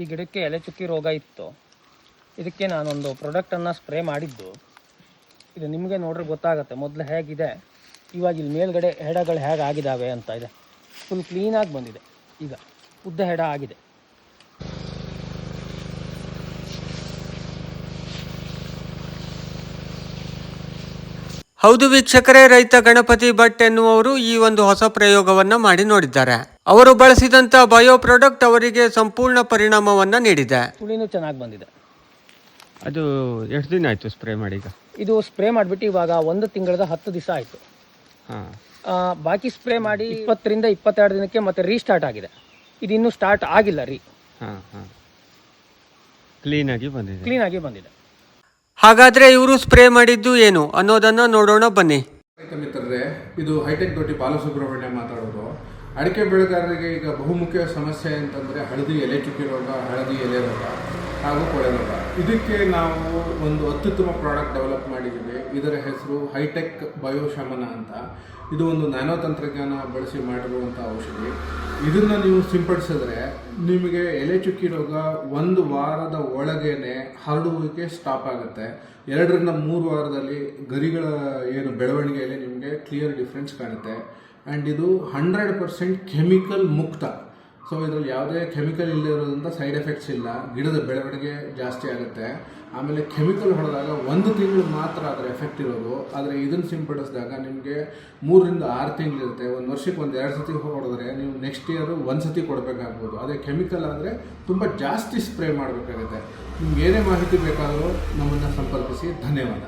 ಈ ಗಿಡಕ್ಕೆ ಎಲೆ ಚುಕ್ಕಿ ರೋಗ ಇತ್ತು. ಇದಕ್ಕೆ ನಾನೊಂದು ಪ್ರಾಡಕ್ಟನ್ನು ಸ್ಪ್ರೇ ಮಾಡಿದ್ದು. ಇದು ನಿಮಗೆ ನೋಡ್ರೆ ಗೊತ್ತಾಗುತ್ತೆ, ಮೊದಲು ಹೇಗಿದೆ? ಇವಾಗ ಇಲ್ಲಿ ಮೇಲ್ಗಡೆ ಹೆಡಗಳು ಹೇಗೆ ಆಗಿದ್ದಾವೆ ಅಂತ ಇದೆ. ಫುಲ್ ಕ್ಲೀನಾಗಿ ಬಂದಿದೆ. ಈಗ ಉದ್ದ ಹೆಡ ಆಗಿದೆ. ಹೌದು ವೀಕ್ಷಕರೇ, ರೈತ ಗಣಪತಿ ಭಟ್ ಎನ್ನುವರು ಈ ಒಂದು ಹೊಸ ಪ್ರಯೋಗವನ್ನು ಮಾಡಿ ನೋಡಿದ್ದಾರೆ. ಅವರು ಬಳಸಿದಂತ ಬಯೋ ಪ್ರಾಡಕ್ಟ್ ಅವರಿಗೆ ಸಂಪೂರ್ಣ ಪರಿಣಾಮವನ್ನ ನೀಡಿದೆ. ಹುಳಿನೂ ಚೆನ್ನಾಗಿ ಬಂದಿದೆ. ಅದು ಎಷ್ಟು ದಿನ ಆಯಿತು ಸ್ಪ್ರೇ ಮಾಡಿ ಈಗ ಇದು ಸ್ಪ್ರೇ ಮಾಡಿಬಿಟ್ಟು ಇವಾಗ ಒಂದು ತಿಂಗಳದ ಹತ್ತು ದಿವಸ ಆಯಿತು. ಹಾಂ. ಬಾಕಿ ಸ್ಪ್ರೇ ಮಾಡಿ ಇಪ್ಪತ್ತರಿಂದ ಇಪ್ಪತ್ತೆರಡು ದಿನಕ್ಕೆ ಮತ್ತೆ ರೀಸ್ಟಾರ್ಟ್ ಆಗಿದೆ. ಇದು ಇನ್ನೂ ಸ್ಟಾರ್ಟ್ ಆಗಿಲ್ಲ ರೀ. ಹಾಂ ಹಾಂ. ಕ್ಲೀನಾಗಿ ಬಂದಿದೆ. ಆಗಿ ಬಂದಿದೆ. ಹಾಗಾದ್ರೆ ಇವರು ಸ್ಪ್ರೇ ಮಾಡಿದ್ದು ಏನು? ಅನ್ನೋದನ್ನ ನೋಡೋಣ ಬನ್ನಿ. ರೈತ ಮಿತ್ರರೇ ಇದು ಹೈಟೆಕ್ ದೊಡ್ಡಿ ಬಾಲಸುಬ್ರಹ್ಮಣ್ಯ ಮಾತಾಡೋದು. ಅಡಿಕೆ ಬೆಳೆಗಾರರಿಗೆ ಈಗ ಬಹುಮುಖ್ಯ ಸಮಸ್ಯೆ ಅಂತಂದರೆ ಹಳದಿ ಎಲೆ ಚುಕ್ಕಿ ರೋಗ, ಹಳದಿ ಎಲೆ ರೋಗ ಹಾಗೂ ಕೊಳೆ ರೋಗ. ಇದಕ್ಕೆ ನಾವು ಒಂದು ಅತ್ಯುತ್ತಮ ಪ್ರಾಡಕ್ಟ್ ಡೆವಲಪ್ ಮಾಡಿದ್ದೀವಿ. ಇದರ ಹೆಸರು ಹೈಟೆಕ್ ಬಯೋಶಮನ ಅಂತ. ಇದು ಒಂದು ನ್ಯಾನೋ ತಂತ್ರಜ್ಞಾನ ಬಳಸಿ ಮಾಡಿರುವಂಥ ಔಷಧಿ. ಇದನ್ನು ನೀವು ಸಿಂಪಡಿಸಿದ್ರೆ ನಿಮಗೆ ಎಲೆ ಚುಕ್ಕಿ ರೋಗ ಒಂದು ವಾರದ ಒಳಗೇನೆ ಹರಡುವಿಕೆ ಸ್ಟಾಪ್ ಆಗುತ್ತೆ. ಎರಡರಿಂದ ಮೂರು ವಾರದಲ್ಲಿ ಗರಿಗಳ ಏನು ಬೆಳವಣಿಗೆಯಲ್ಲಿ ನಿಮಗೆ ಕ್ಲಿಯರ್ ಡಿಫ್ರೆನ್ಸ್ ಕಾಣುತ್ತೆ. ಆ್ಯಂಡ್ ಇದು ಹಂಡ್ರೆಡ್ ಪರ್ಸೆಂಟ್ ಕೆಮಿಕಲ್ ಮುಕ್ತ. ಸೊ ಇದರಲ್ಲಿ ಯಾವುದೇ ಕೆಮಿಕಲ್ ಇಲ್ಲದಿರೋದ್ರಿಂದ ಸೈಡ್ ಎಫೆಕ್ಟ್ಸ್ ಇಲ್ಲ. ಗಿಡದ ಬೆಳವಣಿಗೆ ಜಾಸ್ತಿ ಆಗುತ್ತೆ. ಆಮೇಲೆ ಕೆಮಿಕಲ್ ಹೊಡೆದಾಗ ಒಂದು ತಿಂಗಳು ಮಾತ್ರ ಅದರ ಎಫೆಕ್ಟ್ ಇರೋದು. ಆದರೆ ಇದನ್ನು ಸಿಂಪಡಿಸಿದಾಗ ನಿಮಗೆ ಮೂರರಿಂದ ಆರು ತಿಂಗಳಿರುತ್ತೆ. ಒಂದು ವರ್ಷಕ್ಕೆ ಒಂದು ಎರಡು ಸತಿ ಹೊಡೆದ್ರೆ ನೀವು ನೆಕ್ಸ್ಟ್ ಇಯರು ಒಂದು ಸತಿ ಕೊಡಬೇಕಾಗ್ಬೋದು. ಅದೇ ಕೆಮಿಕಲ್ ಅಂದರೆ ತುಂಬ ಜಾಸ್ತಿ ಸ್ಪ್ರೇ ಮಾಡಬೇಕಾಗುತ್ತೆ. ನಿಮ್ಗೆ ಏನೇ ಮಾಹಿತಿ ಬೇಕಾದರೂ ನಮ್ಮನ್ನು ಸಂಪರ್ಕಿಸಿ. ಧನ್ಯವಾದ.